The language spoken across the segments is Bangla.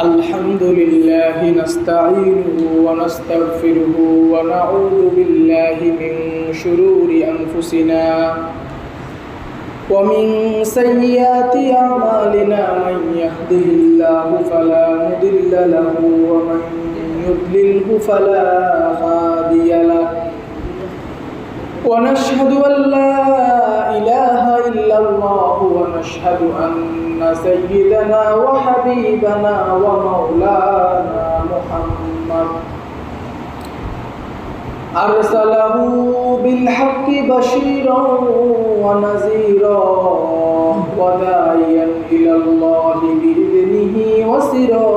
الحمد لله نستعينه ونستغفره ونعوذ بالله من شرور أنفسنا ومن سيئات أعمالنا من يهده الله فلا مضل له ومن يضلله فلا هادي له ونشهد أن لا إله إلا الله ونشهد أن سيدنا وحبيبنا ومولانا محمد. أرسله بالحق بشيرا ونذيرا وداعيا إلى الله بإذنه وسراجا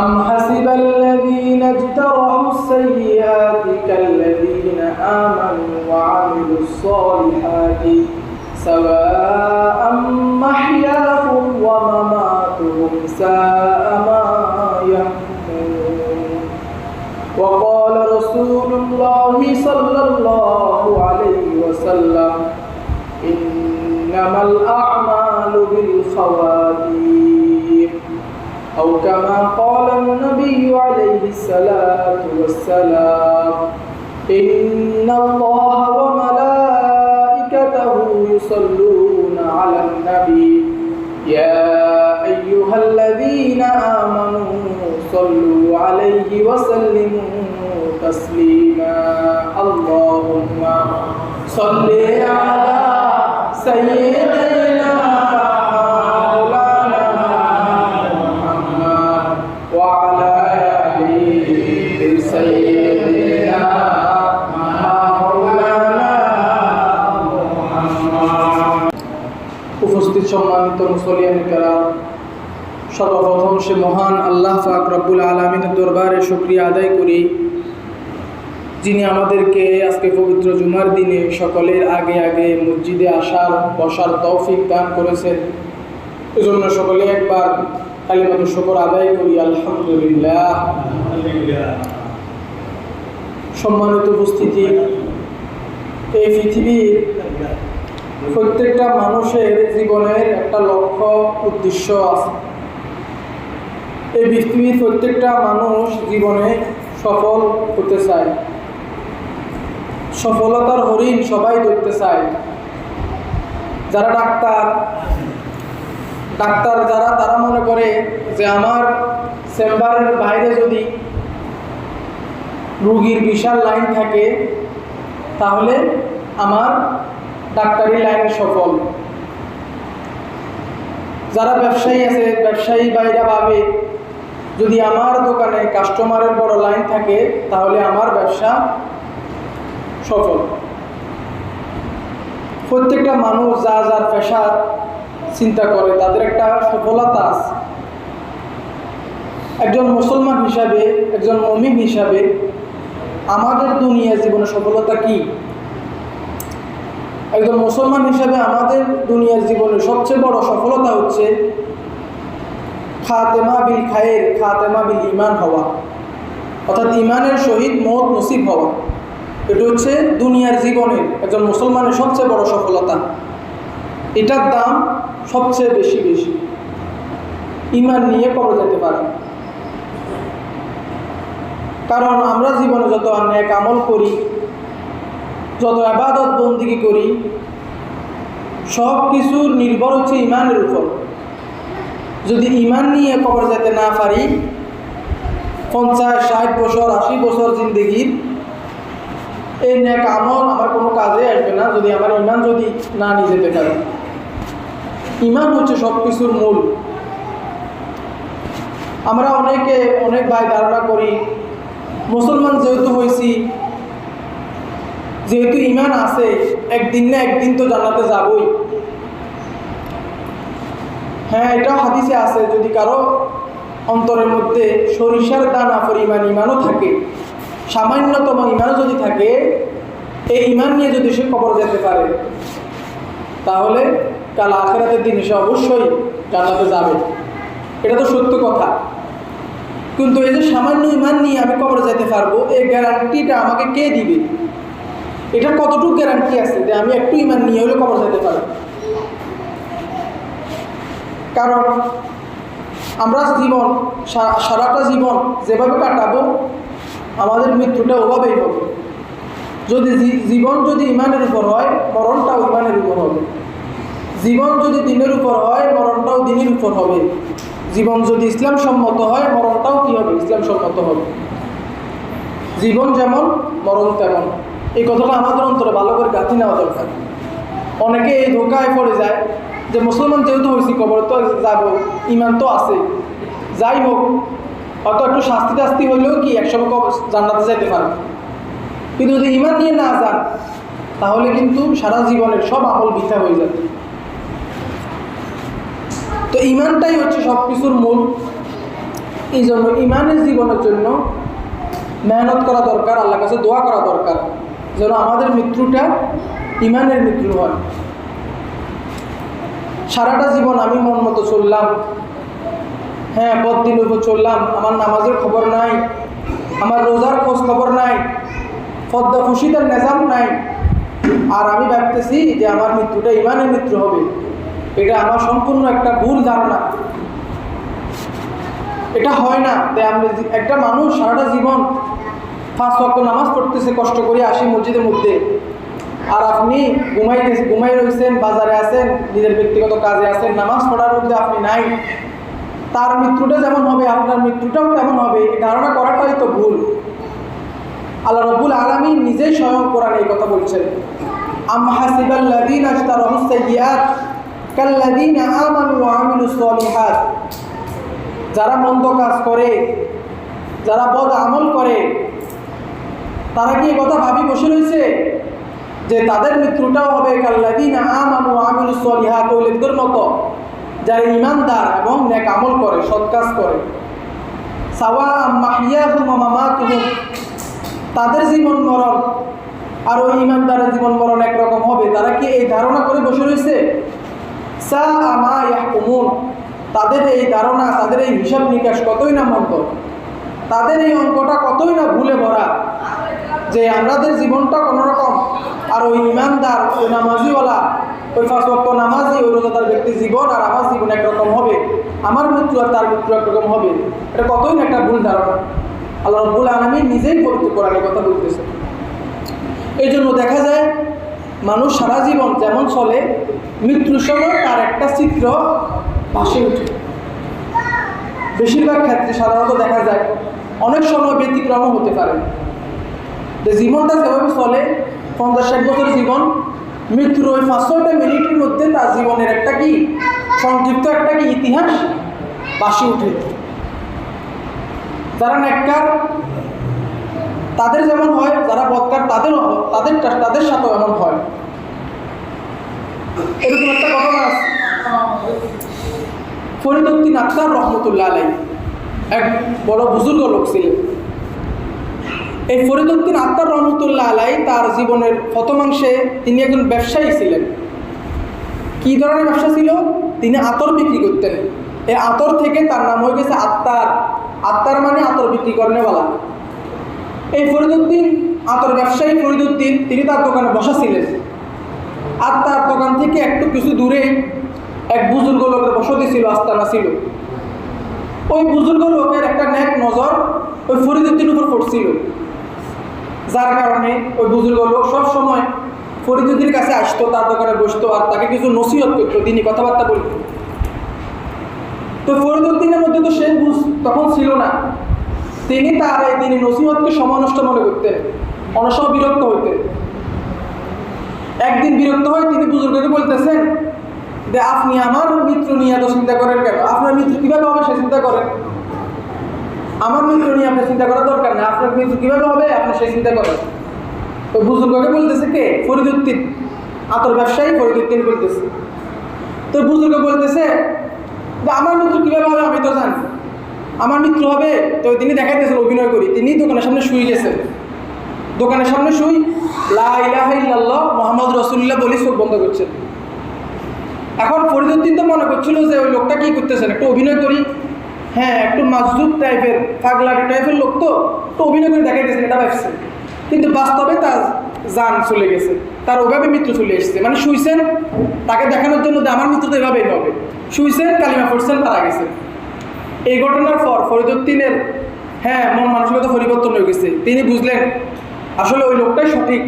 أم حسب الذين اجترحوا السيئات كالذين آمنوا وعملوا الصالحات سواء محياهم ومماتهم ساء ما يحكمون. وقال رسول الله صلى الله عليه وسلم إنما الأعمال بالخواتيم أو كما قال عليه الصلاة والسلام. إن الله وملائكته يصلون على النبي. يا أيها الذين آمنوا صلوا عليه وسلموا تسليما. اللهم صل على سيدنا উপস্থিত সম্মানিত মুসলিয়ান সর্বপ্রথম সে মহান আল্লাহ ফাক রব্বুল আলমিনের দরবারে শুক্রিয়া আদায় করি, যিনি আমাদেরকে আজকে পবিত্র জুমার দিনে সকলের আগে আগে মসজিদে আসার, বসার তৌফিক দান করেছেন। এজন্য সকলে একবার কালিমাত শকর আদায় করি, আলহামদুলিল্লাহ। সম্মানিত উপস্থিতি, এই পৃথিবীর প্রত্যেকটা মানুষের জীবনের একটা লক্ষ্য, উদ্দেশ্য আছে। এই পৃথিবীর প্রত্যেকটা মানুষ জীবনে সফল হতে চায়। সফলতার হরিণ সবাই ধরতে চায়। যারা ডাক্তার ডাক্তার যারা, তারা মনে করে যে আমার চেম্বারের বাইরে যদি রুগীর বিশাল লাইন থাকে, তাহলে আমার ডাক্তারি লাইন সফল। যারা ব্যবসায়ী আছে, ব্যবসায়ী বাইরা ভাবে, যদি আমার দোকানে কাস্টমারের বড় লাইন থাকে, তাহলে আমার ব্যবসা সফল। প্রত্যেকটা মানুষ যা যার পেশা চিন্তা করে, তাদের একটা সফলতা আছে। একজন মুসলমান হিসাবে, একজন মমিন হিসাবে, আমাদের দুনিয়া জীবনে সফলতা কি? একজন মুসলমান হিসাবে আমাদের দুনিয়ার জীবনে সবচেয়ে বড় সফলতা হচ্ছে খাতেমা বিল খায়ের, খাতেমা বিল ইমান হওয়া। অর্থাৎ ইমানের সহিত মত নসিব হওয়া। এটা হচ্ছে দুনিয়ার জীবনের একজন মুসলমানের সবচেয়ে বড় সফলতা। এটার দাম সবচেয়ে বেশি বেশি। ইমান নিয়ে করা যেতে পারে। কারণ আমরা জীবনে যত অনেক আমল করি যত আবাদত বন্দিগি করি, সব কিছুর নির্ভর হচ্ছে ইমানের উপর। যদি ইমান নিয়ে কবর যেতে না পারি, পঞ্চাশ, ষাট বছর, আশি বছর জিন্দগির, এই নেক আমল আমার কোনো কাজে আসবে না যদি আমার ইমান যদি না নিয়ে যেতে পারে। ইমান হচ্ছে সব কিছুর মূল। আমরা অনেকে অনেক ভাই ধারণা করি, মুসলমান যেহেতু হয়েছি যেহেতু ইমান আছে, একদিন না একদিন তো জানাতে যাবই। হ্যাঁ এটাও হাদিসে আছে, যদি কারও অন্তরের মধ্যে সরিষার দানা পরিমাণ ইমানও থাকে, সামান্যতম ইমানও যদি থাকে, এই ইমান নিয়ে যদি সে কবর যেতে পারে, তাহলে কাল আখেরাতের দিন সে অবশ্যই জান্নাতে যাবে। এটা তো সত্য কথা। কিন্তু এই যে সামান্য ইমান নিয়ে আমি কবরে যেতে পারব এই গ্যারান্টিটা আমাকে কে দিবে? এটা কতটুকু গ্যারান্টি আছে যে আমি একটু ইমান নিয়ে হলে কবর যেতে পারব? কারণ আমরা জীবন সারাটা জীবন যেভাবে কাটাবো, আমাদের মৃত্যুটা ওভাবেই হবে। যদি জীবন যদি ইমানের উপর হয়, মরণটাও ইমানের উপর হবে। জীবন যদি দিনের উপর হয়, মরণটাও দিনের উপর হবে। জীবন যদি ইসলাম সম্মত হয়, মরণটাও কী হবে? ইসলাম সম্মত হবে। জীবন যেমন, মরণ তেমন। এই কথাটা আমাদের অন্তরে ভালো করে গাঁথি নেওয়া দরকার। অনেকে এই ধোকায় পড়ে যায় যে মুসলমান যেহেতু হয়েছি, কবর তো যাব ইমান তো আছে। যাই হোক, হয়তো একটু শাস্তি টাস্তি হইলেও কি একসময় জান্নাতে যাইতে পারবে কিন্তু যদি ইমান নিয়ে না যান, তাহলে কিন্তু সারা জীবনের সব আমল বৃথা হয়ে যাবে। তো ইমানটাই হচ্ছে সব কিছুর মূল। এই জন্য ইমানের জীবনের জন্য মেহনত করা দরকার, আল্লাহর কাছে দোয়া করা দরকার। যেন আমাদের মৃত্যুটা ইমানের মৃত্যু হয়। সারাটা জীবন আমি মন মতো চললাম। হ্যাঁ পদ্দিন উপর চললাম। আমার নামাজের খবর নাই। আমার রোজার খোঁজ খবর নাই। পদ্মা খুশিদের নেজাম নাই। আর আমি ভাবতেছি যে আমার মৃত্যুটা ইমানের মৃত্যু হবে। এটা আমার সম্পূর্ণ একটা ভুল ধারণা। এটা হয় না যে আমি একটা মানুষ সারাটা জীবন পাঁচ ওয়াক্ত নামাজ পড়তেছে, কষ্ট করে আসি মসজিদের মধ্যে। আর আপনি ঘুমাই ঘুমাই রয়েছেন বাজারে আছেন, নিজের ব্যক্তিগত কাজে আছেন, নামাজ পড়ার মধ্যে আপনি নাই। তার মৃত্যুটা যেমন হবে, আপনার মৃত্যুটাও তেমন হবে। এই ধারণা করাটাই তো ভুল। আল্লাহ রব্বুল আলমী নিজেই স্বয়ং কোরআনে এই কথা বলছেন। আম যারা মন্দ কাজ করে, যারা বদ আমল করে তারা কি কথা ভাবি বসে রয়েছে? যে তাদের মৃত্যুটাও হবে কাল্লাদিনা আমানু মতো, যারা ইমানদার এবং নেক আমল করে, সৎ কাজ করে। সাওয়া তাদের জীবন মরণ আর ওই ইমানদারের জীবন মরণ একরকম হবে। তারা কি এই ধারণা করে বসে রয়েছে? সা তাদের এই ধারণা, তাদের এই হিসাব নিকাশ কতই না মন্দ? তাদের এই অঙ্কটা কতই না ভুলে ভরা? যে আমাদের জীবনটা কোনো রকম আর ওই ইমানদার, ওই নামাজিওয়ালা, ওই ফার্স্ট ওয়াক্ত নামাজি, ওই রোজাদার ব্যক্তির জীবন আর আমার জীবন একরকম হবে, আমার মৃত্যু আর তার মৃত্যু একরকম হবে, এটা কতই না একটা ভুল ধারণা। আল্লাহ রব্বুল আলমী নিজেই পবিত্র কোরআনের কথা বলতেছে। এই জন্য দেখা যায়, মানুষ সারা জীবন যেমন চলে, মৃত্যুর সময় তার একটা চিত্র ভাসে উঠে বেশিরভাগ ক্ষেত্রে সাধারণত দেখা যায়, অনেক সময় ব্যতিক্রমও হতে পারে। যে জীবনটা যেভাবে চলে, পঞ্চাশ ষাট বছর জীবন, মৃত্যুর ওই পাঁচ ছয়টা মিনিটের মধ্যে তার জীবনের একটা কি, সংক্ষিপ্ত একটা কি ইতিহাস বাসি উঠে। যারা নেককার, তাদের যেমন হয়, যারা বৎকার তাদেরও তাদের তাদের সাথেও এমন হয়। এরকম একটা ঘটনা আছে। ফরিদুদ্দিন আক্তার রহমতুল্লাহ আলাই এক বড় বুজুর্গ লোক ছিলেন। এই ফরিদুদ্দিন আত্মার রহমতুল্লাহ আলাই তার জীবনের প্রথমাংশে তিনি একজন ব্যবসায়ী ছিলেন। কী ধরনের ব্যবসা ছিল? তিনি আতর বিক্রি করতেন। এই আতর থেকে তার নাম হয়ে গেছে আত্মার। আত্মার মানে আতর বিক্রি করেনেওয়ালা। এই ফরিদুদ্দিন আতর ব্যবসায়ী ফরিদুদ্দিন তিনি তার দোকানে বসা ছিলেন। আর তার দোকান থেকে একটু কিছু দূরে এক বুজুর্গ লোকের বসতি ছিল, আস্তানা ছিল। ওই বুজুর্গ লোকের একটা ন্যাক নজর ওই ফরিদুদ্দিনের উপর পড়ছিল। যার কারণে ওই বুজুর্গ লোক সব সময় ফরিদুদ্দিনের কাছে আসতো, তার দোকানে বসতো আর তাকে কিছু নসিহত করতো, তিনি কথাবার্তা বলতেন। তো ফরিদুদ্দিনের মধ্যে তো সে বুঝ তখন ছিল না। তিনি তার এই তিনি নসিহতকে সমানষ্ট মনে করতেন অনেক সময় বিরক্ত হইতেন। একদিন বিরক্ত হয়ে তিনি বুজুর্গকে বলতেছেন যে আপনি আমার মিত্র নিয়ে এত চিন্তা করেন কেন? আপনার মিত্র কীভাবে হবে সে চিন্তা করেন? আমার মিত্র নিয়ে আপনার চিন্তা করার দরকার নেই আপনার মিত্র কীভাবে হবে, আপনি সেই চিন্তা করেন। ওই বুজুর্গকে বলতেছে কে? ফরিদুদ্দিন আতর ব্যবসায়ী ফরিদুদ্দিন বলতেছে। তো বুজুর্গ বলতেছে যে আমার মিত্র কীভাবে হবে আমি তো জানি। আমার মৃত্যু হবে, তো তিনি দেখাইতেছেন, অভিনয় করি। তিনি দোকানের সামনে শুয়ে গেছেন। দোকানের সামনে শুই, লা ইলাহা ইল্লাল্লাহ, মোহাম্মদ রসুল্লাহ বলি চোখ বন্ধ করছেন এখন ফরিদুদ্দিন তো মনে করছিল যে ওই লোকটা কি করতেছেন, একটু অভিনয় করি। হ্যাঁ একটু মাজদুব টাইপের পাগলাটি টাইপের লোক তো তো অভিনয় করে দেখাইতেছেন, এটা ভাবছে কিন্তু বাস্তবে তার যান চলে গেছে, তার ওভাবে মৃত্যু চলে এসেছে। মানে শুইছেন, তাকে দেখানোর জন্য আমার মৃত্যু তো এভাবেই হবে। শুইছেন, কালিমা পড়ছেন, মারা গেছে। এই ঘটনার পর ফরিদুদ্দিনের হ্যাঁ মন মানসিকতা পরিবর্তন হয়ে গেছে। তিনি বুঝলেন, আসলে ওই লোকটাই সঠিক।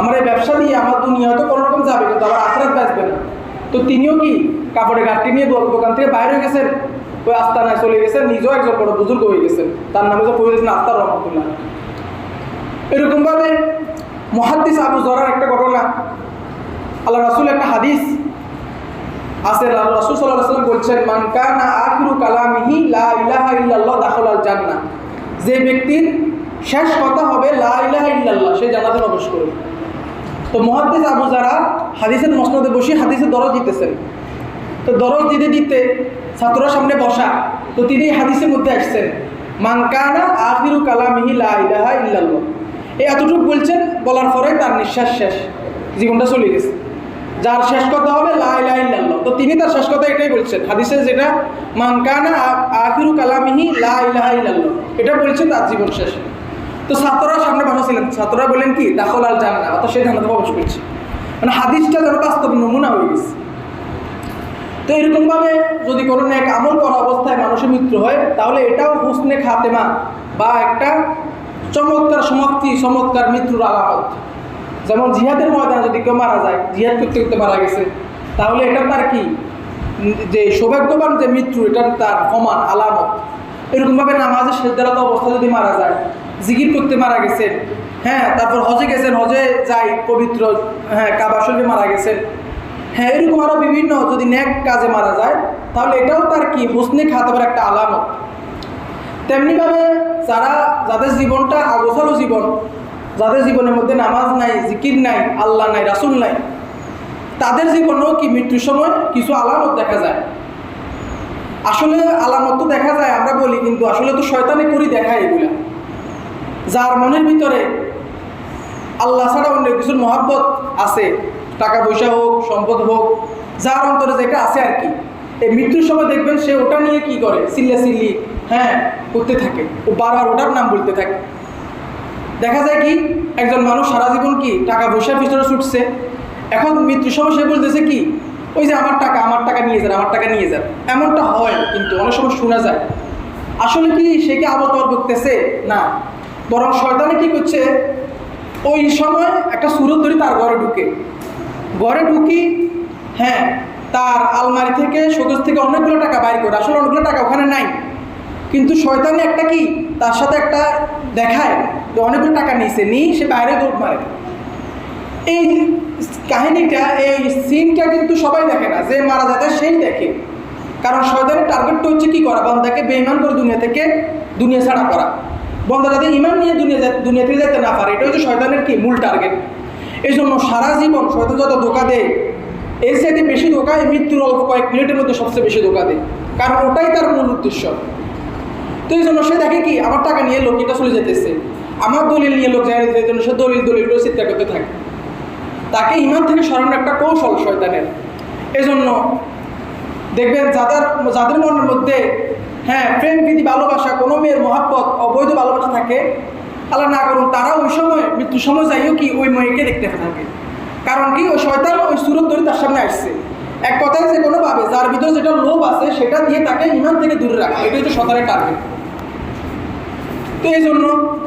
আমার এই ব্যবসা দিয়ে আমার দুনিয়া হয়তো কোনো রকম যাবে, কিন্তু আবার আখরাত বাঁচবে না। তো তিনিও কি কাপড়ের ঘাটটি নিয়ে দোকান থেকে বাইরে হয়ে গেছেন? ওই আস্তানায় চলে গেছেন নিজেও একজন বড় বুজুর্গ হয়ে গেছেন তার নামে তো ফরিদুদ্দিন আস্তার রহমতুল্লাহ। এরকমভাবে মহাদ্দিস আবু জরার একটা ঘটনা। আল্লাহ রাসুল একটা হাদিস আছে রাসুল সাল্লাহ সাল্লাম বলছেন, মান কানা আখিরু কালামিহি লা ইলাহা ইল্লাল্লাহ দাখল আল জান্নাহ। যে ব্যক্তির শেষ কথা হবে লা ইলাহা ইল্লাল্লাহ, সে জান্নাতে প্রবেশ করবে। তো মহাদ্দিস আবু যারা হাদিসের মসনদে বসে হাদিসের দরজ দিতেছেন। তো দরজ দিতে দিতে ছাত্ররা সামনে বসা। তো তিনি হাদিসের মধ্যে আসছেন মানকানা আখিরু কালামিহি লা ইলাহা ইল্লাল্লাহ। এই এতটুকু বলছেন, বলার পরে তার নিঃশ্বাস শেষ, জীবনটা চলে গেছে। যার শেষ কথা হবে লা ইলাহা ইল্লাল্লাহ। তো তিনি তার শেষ কথা এটাই বলছেন, হাদিসে যেটা মানকানা আখিরু কালামিহি লা ইলাহা ইল্লাল্লাহ। এটা বলছেন, তার জীবন শেষ। তো ছাত্ররা সামনে বসা ছিলেন। ছাত্ররা বলেন কি, দাখল আল জান্নাহ। অত সেই জান্নাতে প্রবেশ করছে। মানে হাদিসটা যেন বাস্তব নমুনা হয়ে গেছে। তো এরকমভাবে যদি কোনো এক আমল করা অবস্থায় মানুষের মৃত্যু হয়, তাহলে এটাও হুসনে খাতেমা বা একটা চমৎকার সমাপ্তি, চমৎকার মৃত্যুর আলামত। যেমন জিহাদের ময়দানে যদি কেউ মারা যায়, জিহাদ করতে করতে মারা গেছে, তাহলে এটা তার কি? যে সৌভাগ্যবান যে মৃত্যু, এটা তার সমান আলামত। এরকমভাবে নামাজের সেদারত অবস্থা যদি মারা যায়, জিকির করতে মারা গেছেন হ্যাঁ তারপর হজে গেছেন, হজে যাই, পবিত্র হ্যাঁ কাবা শরীফে মারা গেছেন হ্যাঁ এরকম আরও বিভিন্ন যদি ন্যাক কাজে মারা যায়, তাহলে এটাও তার কি? হুসনে খাতাবার একটা আলামত। তেমনিভাবে যারা, যাদের জীবনটা আগোছালো জীবন, যাদের জীবনের মধ্যে নামাজ নাই, জিকির নাই, আল্লাহ নাই, রাসুল নাই, তাদের জীবনেও কি মৃত্যুর সময় কিছু আলামত দেখা যায়? আসলে আলামত তো দেখা যায়, আমরা বলি, কিন্তু আসলে তো শয়তানে করি দেখায় এগুলা। যার মনের ভিতরে আল্লাহ ছাড়া অন্য কিছুর মহাব্বত আছে টাকা পয়সা হোক, সম্পদ হোক, যার অন্তরে যেটা আছে আর কি। এই মৃত্যুর সময় দেখবেন সে ওটা নিয়ে কি করে? চিল্লা চিল্লি হ্যাঁ করতে থাকে। ও বারবার ওটার নাম বলতে থাকে। দেখা যায় কি, একজন মানুষ সারা জীবন কি টাকা পয়সার পিছনে ছুটছে? এখন মৃত্যুর সময় সে বলতেছে কি, ওই যে আমার টাকা আমার টাকা নিয়ে যান, আমার টাকা নিয়ে যান। এমনটা হয় কিন্তু অনেক সময় শোনা যায়। আসলে কি সে কি আবল তবল বকতেছে? না। বরং শয়তানে কি করছে? ওই সময় একটা সুরত ধরে তার ঘরে ঢুকে। ঘরে ঢুকি হ্যাঁ তার আলমারি থেকে শোকেস থেকে অনেকগুলো টাকা বাইর করে, আসলে অনেকগুলো টাকা ওখানে নাই। কিন্তু শয়তানি একটা কি, তার সাথে একটা দেখায় যে অনেকগুলো টাকা নিয়েছে, নিয়ে সে বাইরে দৌড় মারে। এই কাহিনীটা, এই সিনটা কিন্তু সবাই দেখে না, যে মারা যাতে সেই দেখে। কারণ শয়তানের টার্গেটটা হচ্ছে কি করা? বন্দাকে বেইমান করে দুনিয়া থেকে, দুনিয়া ছাড়া করা। বন্দা যাতে ইমান নিয়ে দুনিয়া দুনিয়া থেকে যেতে না পারে, এটা হচ্ছে শয়তানের কি মূল টার্গেট এই জন্য সারা জীবন শয়তান যত ধোকা দেয়, এর সাথে বেশি ধোকা এই মৃত্যুর অল্প কয়েক মিনিটের মধ্যে সবচেয়ে বেশি ধোকা দেয়। কারণ ওটাই তার মূল উদ্দেশ্য। তো এই জন্য সে দেখে কি, আমার টাকা নিয়ে লোক এটা চলে যেতেছে। আমার দলিল নিয়ে লোক যায় এই জন্য সে দলিল দলিল করে চিৎকার করতে থাকে। তাকে ইমান থেকে সরানোর একটা কৌশল শয়তানের। এই জন্য দেখবেন যাদের যাদের মনের মধ্যে হ্যাঁ প্রেম প্রীতি ভালোবাসা, কোনো মেয়ের মহাব্বত, অবৈধ ভালোবাসা থাকে আল্লাহ না করুন, তারা ওই সময় মৃত্যুর সময় যাইও কি ওই মেয়েকে দেখতে থাকে। কারণ কি, ওই শয়তান ওই সুরত ধরে তার সামনে আসছে। এক কথায় যে কোনোভাবে যার ভিতরে যেটা লোভ আছে, সেটা দিয়ে তাকে ইমান থেকে দূরে রাখা, এটাই তো শয়তানের টার্গেট তো এই জন্য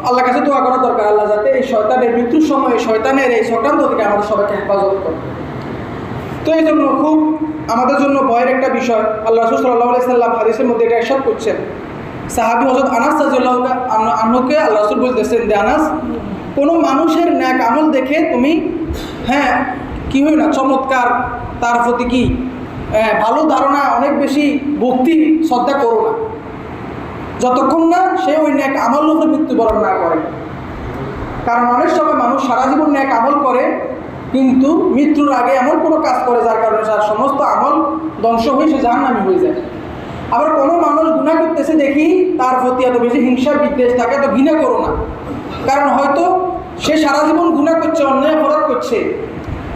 আল্লাহ কাছে দোয়া করা দরকার, আল্লাহ যাতে এই শয়তানের মৃত্যুর সময় শয়তানের এই চক্রান্ত থেকে আমাদের সবাইকে হেফাজত করে তো এই জন্য খুব আমাদের জন্য ভয়ের একটা বিষয়, আল্লাহ রসুল সাল্লাহ সাল্লাম হাদিসের মধ্যে এটা এসব করছেন। সাহাবি হজরত আনাস আন্নকে আল্লাহ রসুল বলতেছেন যে আনাস, কোনো মানুষের ন্যাক আমল দেখে তুমি হ্যাঁ কি হয় না? চমৎকার, তার প্রতি কি ভালো ধারণা, অনেক বেশি ভক্তি, শ্রদ্ধা করো না। যতক্ষণ না সে ওই ন্যাক আমল উপরে মৃত্যুবরণ না করে। কারণ অনেক সময় মানুষ সারা জীবন ন্যাক আমল করে, কিন্তু মৃত্যুর আগে এমন কোনো কাজ করে যার কারণে তার সমস্ত আমল ধ্বংস হয়ে সে জাহান্নামী হয়ে যায়। আবার কোনো মানুষ গুণা করতেছে দেখি তার প্রতি এত বেশি হিংসা, বিদ্বেষ, তাকে এত ঘৃণা করো না। কারণ হয়তো সে সারা জীবন গুণা করছে, অন্যায় অপরাধ করছে।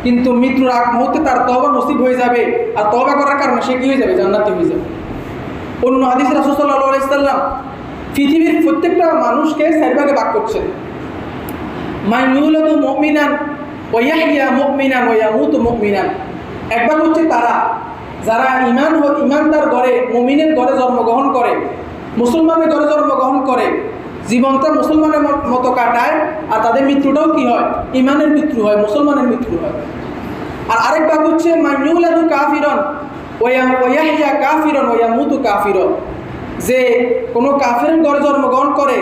কিন্তু মৃত্যুর আগ মুহূর্তে তার তবা নসিব হয়ে যাবে আর তবা করার কারণে সে কী হয়ে যাবে? জান্নাতি হয়ে যাবে। অন্য হাদিস রাসুসাল্লাহ আলাইসাল্লাম পৃথিবীর প্রত্যেকটা মানুষকে চারিভাগে ভাগ করছেন। মাই মিউলত মমিনান ওয়াহিয়া মমিনান ওয়া মুত মমিনান। একবার হচ্ছে তারা। যারা ইমান ইমানদার ঘরে, মমিনের ঘরে জন্মগ্রহণ করে, মুসলমানের ঘরে জন্মগ্রহণ করে, জীবনটা মুসলমানের মতো কাটায়, আর তাদের মৃত্যুটাও কি হয়? ইমানের মৃত্যু হয়, মুসলমানের মৃত্যু হয়। আর আরেক ভাগ হচ্ছে মাইনুলাদু কাফিরন, ওয়া ওয়াহিয়া কাফিরন, ওয়া মুতু কাফিরন। যে কোনো কাফের ঘরে জন্মগ্রহণ করে,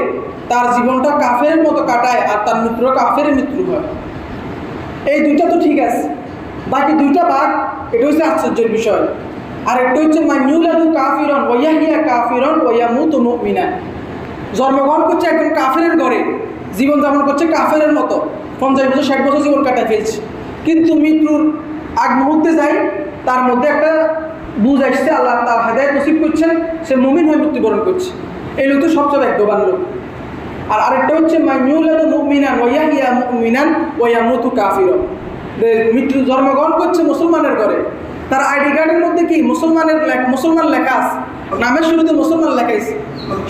তার জীবনটা কাফের মতো কাটায়, আর তার মৃত্যুটা কাফের মৃত্যু হয়। এই দুইটা তো ঠিক আছে। বাকি দুইটা ভাগ, এটা হচ্ছে আশ্চর্যের বিষয়। আর একটা হচ্ছে মাইনুলাদু কাফিরন ওয়াহিয়া কাফিরন ওয়া মুতু মুমিনা জন্মগ্রহণ করছে একজন কাফেরের ঘরে, জীবনযাপন করছে কাফেরের মতো। পঞ্চাশ বছর, ষাট বছর জীবন কাটায় ফেলছে। কিন্তু মৃত্যুর আগ মুহূর্তে যাই, তার মধ্যে একটা বুঝ আসছে, আল্লাহ তার হেদায়ত নসিব করছেন, সে মুমিন হয়ে মৃত্যুবরণ করছে। এই লোক তো সবচেয়ে ভাগ্যবান লোক। আর আরেকটা হচ্ছে মাই মাইমিউলাদু মুমিনান ওয়াহিয়া মুমিনান ওয়া মুতু কাফির মৃত্যু জন্মগ্রহণ করছে মুসলমানের ঘরে, তার আইডি কার্ডের মধ্যে কি মুসলমানের মুসলমান লেখা আছে? নামের শুরুতে মুসলমান লেখাইছে।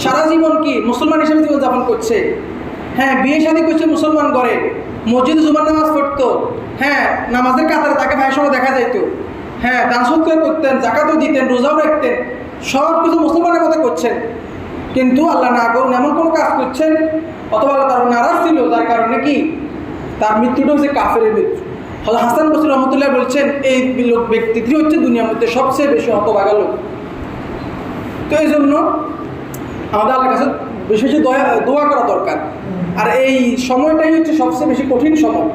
সারা জীবন কি মুসলমান হিসেবে জীবনযাপন করছে? হ্যাঁ বিয়ে শাদী করছে মুসলমান ঘরে। মসজিদে জুমার নামাজ পড়তো। হ্যাঁ নামাজের কাতারে তাকে ভাইয়ের সঙ্গে দেখা যাইতো। হ্যাঁ দান সৎকার করতেন, জাকাতও দিতেন, রোজাও রাখতেন। সব কিছু মুসলমানের মতো করছেন। কিন্তু আল্লাহ না করুন এমন কোনো কাজ করছেন, অথবা তার নারাজ ছিল তার কারণে কি? তার মৃত্যুটা হচ্ছে কাফের মৃত্যু। হল হাসান বসির রহমতুল্লাহ বলছেন, এই লোক ব্যক্তিটি হচ্ছে দুনিয়ার মধ্যে সবচেয়ে বেশি হতভাগা লোক। তো এই জন্য আমাদের আল্লাহর কাছে বেশি বেশি দয়া, দোয়া করা দরকার। আর এই সময়টাই হচ্ছে সবচেয়ে বেশি কঠিন সময়।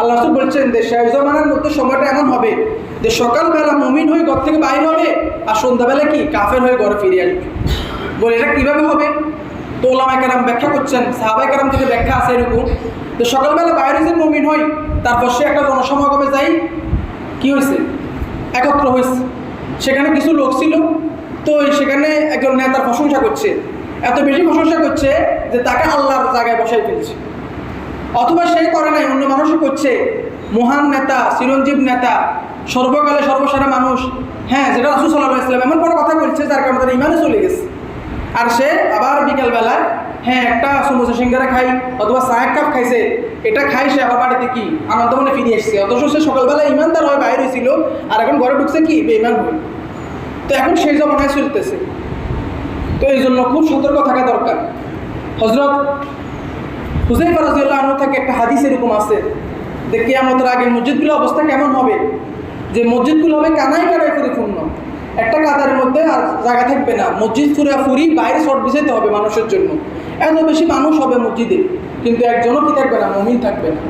আল্লাহ রসুল বলছেন যে শেষ জমানার মধ্যে সময়টা এমন হবে যে সকালবেলা মমিন হয়ে ঘর থেকে বাইর হবে আর সন্ধ্যাবেলা কি? কাফের হয়ে ঘরে ফিরে আসবে। বলে, এটা কীভাবে হবে? তো কারাম ব্যাখ্যা করছেন সাহাবাই কারাম থেকে ব্যাখ্যা আছে এরকম তো সকালবেলা বাইরে যে মমিন হয় তারপর সে একটা জনসমাগমে যাই, কি হয়েছে? একত্র হয়েছে। সেখানে কিছু লোক ছিল, তো সেখানে একজন নেতার প্রশংসা করছে। এত বেশি প্রশংসা করছে যে তাকে আল্লাহর জায়গায় বসাই ফেলছে। অথবা সে করে নাই, অন্য মানুষও করছে। মহান নেতা, চিরঞ্জীব নেতা, সর্বকালে সর্বসারা মানুষ। হ্যাঁ যেটা রাসুল সাল্লাহ ইসলাম এমন কোনো কথা বলছে, যার কারণে তার ইমানে চলে গেছে। আর সে আবার বিকালবেলায় হ্যাঁ একটা সমোসা সিঙ্গারা খাই অথবা চায়ের কাপ খাইছে, এটা খাই সে আবার বাড়িতে কি? আনন্দ মনে ফিরে এসছে। অথচ সে সকালবেলা ইমানদার হয়ে বাইরে ছিল আর এখন ঘরে ঢুকছে কি? বেইমান হয়ে। তো এখন সেই জমানায় চলতেছে। তো এই জন্য খুব সতর্ক থাকা দরকার। হজরত হুসাইন রাজিউল্লাহ আনু থেকে একটা হাদিস এরকম আছে যে কেয়ামতের আগে মসজিদগুলো অবস্থা কেমন হবে? যে মসজিদগুলো হবে কানাই কানাই পরিপূর্ণ। একটা কাতারের মধ্যে আর জায়গা থাকবে না। মসজিদ ফুরা ফুরি, বাইরে শর্ট বিছাইতে হবে মানুষের জন্য। এত বেশি মানুষ হবে মসজিদে, কিন্তু একজনও কি থাকবে না? মমিন থাকবে না।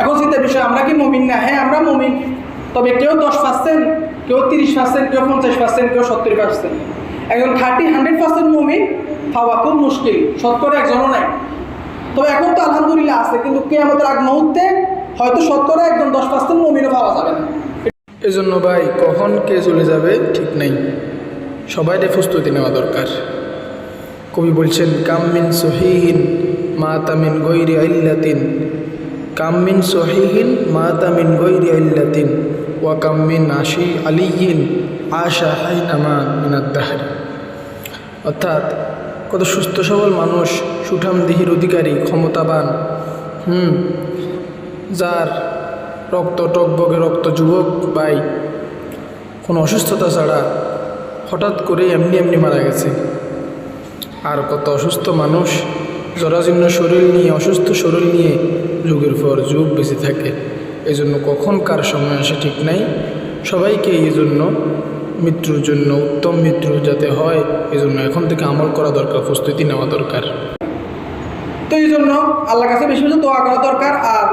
এখন চিন্তার বিষয়, আমরা কি মমিন না? হ্যাঁ আমরা মমিন। তবে কেউ দশ পার্সেন্ট কেউ তিরিশ পার্সেন্ট কেউ পঞ্চাশ পার্সেন্ট কেউ সত্তর পার্সেন্ট একজন থার্টি হান্ড্রেড পার্সেন্ট মমিন পাওয়া খুব মুশকিল। শতকরা একজনও নাই। তবে এখন তো আলহামদুলিল্লাহ আছে, কিন্তু কে আমাদের আগ মুহূর্তে হয়তো শতকরা একদম দশ পার্সেন্ট মমিনও পাওয়া যাবে না। এজন্য ভাই, কখন কে চলে যাবে ঠিক নেই। সবাইকে প্রস্তুতি নেওয়া দরকার। কবি বলছেন কামমিন সহিহীন মা তামিন গৈরি আইল্লাতিন। কামমিন সহিহীন মা তামিন গৈরি আইল্লাতিন। ওয়া কামমিন আশি আলিয়িন আশা হাইনামা মিনাদ্দাহারি অর্থাৎ, কত সুস্থ সবল মানুষ, সুঠাম দেহির অধিকারী, ক্ষমতাবান, হুম, যার রক্ত টকবগে রক্ত যুবক বাই কোনো অসুস্থতা ছাড়া হঠাৎ করে এমনি এমনি মারা গেছে। আর কত অসুস্থ মানুষ? জরাজীর্ণ শরীর নিয়ে, অসুস্থ শরীর নিয়ে যুগের পর যুগ বেঁচে থাকে। এই জন্য কখন কার সময় আসে ঠিক নাই? সবাইকে এই জন্য, মৃত্যুর জন্য, উত্তম মৃত্যু যাতে হয় এই জন্য এখন থেকে আমল করা দরকার, প্রস্তুতি নেওয়া দরকার। তো এই জন্য আল্লাহর কাছে বেশি বেশি দোয়া করা দরকার। আর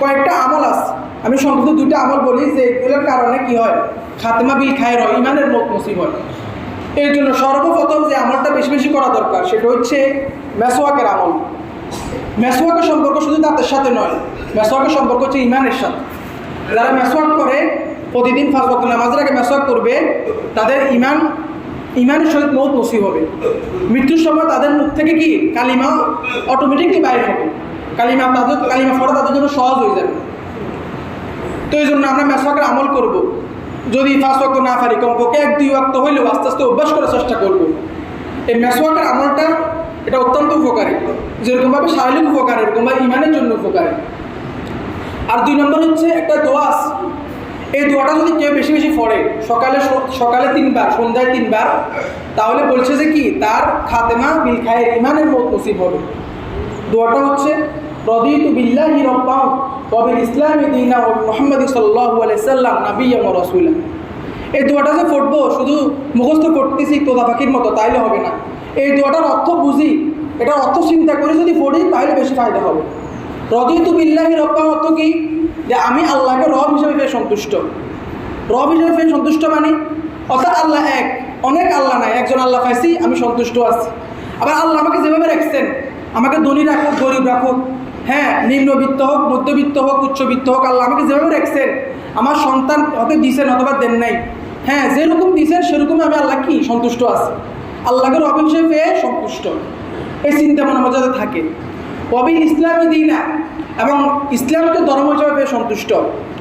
কয়েকটা আমল আছে। আমি সংক্ষিপ্ত দুইটা আমল বলি যে এগুলোর কারণে কি হয়? খাতমা বিল হয়, ইমানের নসিব হয় এই জন্য সর্বপ্রথম যে আমলটা বেশি বেশি করা দরকার, সেটা হচ্ছে মেসোয়াকের আমল। মেসোয়াকের সম্পর্ক শুধু দাঁতের সাথে নয়, মেসোয়াকের সম্পর্ক হচ্ছে ইমানের সাথে। যারা মেসোয়াক করে, প্রতিদিন বক্ত নামাজের আগে মেসোয়াক করবে, তাদের ইমান, ইমানের সহিত মত নসিব হবে। মৃত্যুর সময় তাদের মুখ থেকে কি কালিমা অটোমেটিকলি বাইরে হবে? কালিমা তাদের, কালিমা পড়া তাদের জন্য সহজ হয়ে যাবে। তো এই জন্য আমরা মেসওয়াকের আমল করব। যদি ফার্স্ট ওয়াক্ত না পারি, কমপক্ষে এক, দুই ওয়াক্ত হইলেও আস্তে আস্তে অভ্যাস করার চেষ্টা করব। এই মেসওয়াকের আমলটা, এটা অত্যন্ত উপকারী যেরকমভাবে শারীরিক উপকার, এরকমভাবে ইমানের জন্য উপকারী আর দুই নম্বর হচ্ছে একটা দোয়া আছে। এই দোয়াটা যদি কেউ বেশি বেশি পড়ে, সকালে সকালে তিনবার, সন্ধ্যায় তিনবার, তাহলে বলছে যে কি তার খাতেমা বিল খায়ের ইমানের মত নসিব হবে দোয়াটা হচ্ছে রদিতু বিল্লাহি রব্বাউ ওয়াবিল ইসলামি দিনা ও মুহাম্মদ আলাইহি সাল্লাম নাবিয়্যা ওয়া রাসূলা। এই দোয়াটা যে পড়ব শুধু মুখস্থ করতেছি তোতা পাখির মতো, তাইলে হবে না। এই দোয়াটার অর্থ বুঝি, এটার অর্থ চিন্তা করে, যদি পড়ি তাহলে বেশি ফায়দা হবে। রদিতু বিল্লাহি রব্বা অর্থ কি? যে আমি আল্লাহকে রব হিসেবে পেয়ে সন্তুষ্ট। রব হিসেবে পেয়ে সন্তুষ্ট মানে অর্থাৎ আল্লাহ এক, অনেক আল্লাহ নাই, একজন আল্লাহ পাইছি, আমি সন্তুষ্ট আছি। আবার আল্লাহ আমাকে যেভাবে রাখছেন, আমাকে ধনী রাখুক, গরিব রাখুক হ্যাঁ নিম্নবিত্ত হোক, মধ্যবিত্ত হোক, উচ্চবিত্ত হোক, আল্লাহ আমাকে যেভাবে রাখছেন, আমার সন্তান হতে দিছেন অথবা দেন নাই হ্যাঁ যেরকম দিছেন সেরকম আমি আল্লাহ কি সন্তুষ্ট আছি? আল্লাহকে রব হিসেবে পেয়ে সন্তুষ্ট। এই চিন্তা মনে যাতে থাকে। কবি ইসলামী দিই না এবং ইসলামকে ধর্ম হিসাবে পেয়ে সন্তুষ্ট।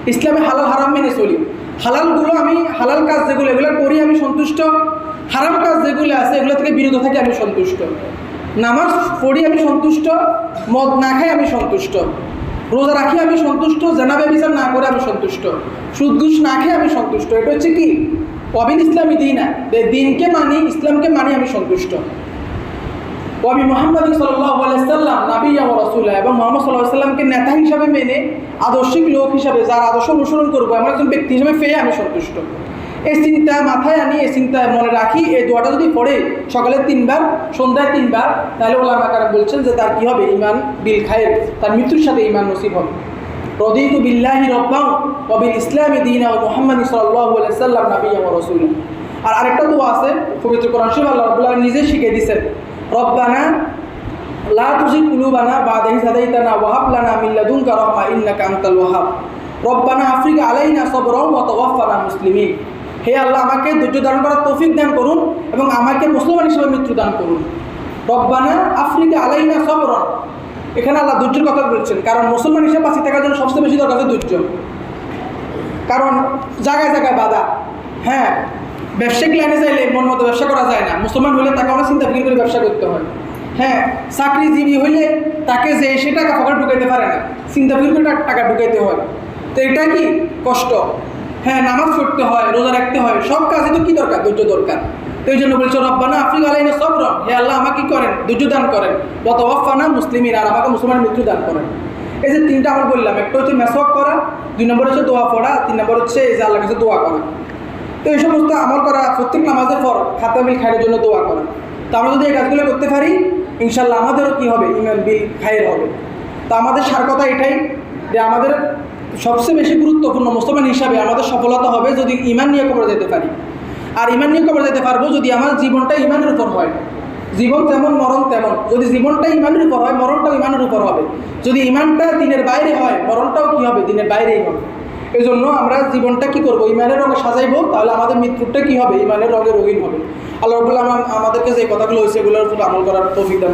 ইসলামে হালাল হারাম মেনে চলি। হালালগুলো আমি, হালাল কাজ যেগুলো, এগুলো করি আমি সন্তুষ্ট। হারাম কাজ যেগুলো আছে, এগুলো থেকে বিরত থাকি আমি সন্তুষ্ট। নামাজ পড়ি আমি সন্তুষ্ট, মদ না খাই আমি সন্তুষ্ট। রোজা রাখি আমি সন্তুষ্ট জেনাবে বিচার না করে আমি সন্তুষ্ট। সুদ ঘুষ না খেয়ে আমি সন্তুষ্ট। এটা হচ্ছে কি? অবিন ইসলামী দিই না দিনকে মানি, ইসলামকে মানি আমি সন্তুষ্ট। কবি মোহাম্মদ সাল্লাম, নাবি রসুল্লাহ এবং মোহাম্মদ সাল্লাহ সাল্লামকে নেতা হিসাবে মেনে আদর্শিক লোক হিসাবে, যার আদর্শ অনুসরণ করব, এমন একজন ব্যক্তি হিসাবে পেয়ে আমি সন্তুষ্ট। এই চিন্তা মাথায় আনি, এই চিন্তা মনে রাখি, এই দোয়াটা যদি পড়ে সকালে তিনবার, সন্ধ্যায় তিনবার, তাহলে ওলাম আকারা বলছেন যে তার কি হবে? ইমান বিল খায়ের, তার মৃত্যুর সাথে ইমান নসিব হবে। রদিত বিল্লাহি রব্বাং কবিল ইসলামী দিন ও মোহাম্মদ সাল্লাহ সাল্লাম নাবি আমার রসুল। আর আরেকটা দোয়া আছে, পবিত্র কোরআন শিব আল্লাহ রবুল্লাহ নিজে শিখে দিয়েছেন। রব্বানা লা তুজিগ কুলুবানা বাদা ইয হাদাইতানা ওয়া হাব লানা মিন লাদুনকা রাহমা ইন্নাকা আনতাল ওয়াহাব। রব্বানা আফরিক আলাইনা সাবরাও ওয়া তাওয়াফানা মুসলিমিন। হে আল্লাহ, আমাকে ধৈর্য ধারণ করার তৌফিক দান করুন এবং আমাকে মুসলমান হিসেবে মৃত্যু দান করুন। রব্বানা আফ্রিকা আলাইনা সবরন। এখানে আল্লাহ ধৈর্যের কথা বলছেন, কারণ মুসলমান হিসেবে বাঁচিয়ে থাকার জন্য সবচেয়ে বেশি দরকার আছে ধৈর্য। কারণ জায়গায় জায়গায় বাধা। হ্যাঁ ব্যবসায়িক লাইনে চাইলে মন মতো ব্যবসা করা যায় না। মুসলমান হলে তাকে অনেক চিন্তা ফিকির করে ব্যবসা করতে হয়। হ্যাঁ চাকরিজীবী হইলে তাকে যে সে টাকা ঢুকাইতে পারে না, চিন্তা ফিকির করে টাকা ঢুকাইতে হয়। তো এটা কি? কষ্ট। হ্যাঁ নামাজ পড়তে হয়, রোজা রাখতে হয়, সব কাজে তো কি দরকার? ধৈর্য দরকার। তো এই জন্য বলছে, রব্বানা আফ্রিকা আলাইনা সবরম হে আল্লাহ, আমাকে কি করেন? ধৈর্য দান করেন। বত ওয়াফানা মুসলিমিন, আর আমাকে মুসলমান মৃত্যু দান করেন। এই যে তিনটা আমার বললাম, একটা হচ্ছে মেসওয়াক করা, দুই নম্বর হচ্ছে দোয়া পড়া তিন নম্বর হচ্ছে এই যে আল্লাহ কাছে দোয়া করা। তো এই সমস্ত আমল করা প্রত্যেক নামাজের পর খাতা বিল খায়ের জন্য দোয়া করা। তো আমরা যদি এই কাজগুলো করতে পারি ইনশাল্লাহ আমাদেরও কী হবে? ইমান বিল খায়ের হবে। তো আমাদের সার কথা এটাই যে আমাদের সবচেয়ে বেশি গুরুত্বপূর্ণ মুসলমান হিসাবে আমাদের সফলতা হবে যদি ইমান নিয়ে কবর যেতে পারি। আর ইমান নিয়ে কবর যেতে পারব যদি আমার জীবনটা ইমানের উপর হয়। জীবন যেমন মরণ তেমন। যদি জীবনটা ইমানের উপর হয়, মরণটাও ইমানের উপর হবে। যদি ইমানটা দিনের বাইরে হয়, মরণটাও কি হবে? দিনের বাইরেই হবে। এই জন্য আমরা জীবনটা কি করব? ইমানের রঙে সাজাইবো, তাহলে আমাদের মৃত্যুটা কি হবে? ইমানের রঙে রঙিন হবে। আল্লাহ রবুল্লাহ আমাদেরকে যে কথাগুলো হয়েছে, এগুলোর উপর আমল করার তৌফিক দান।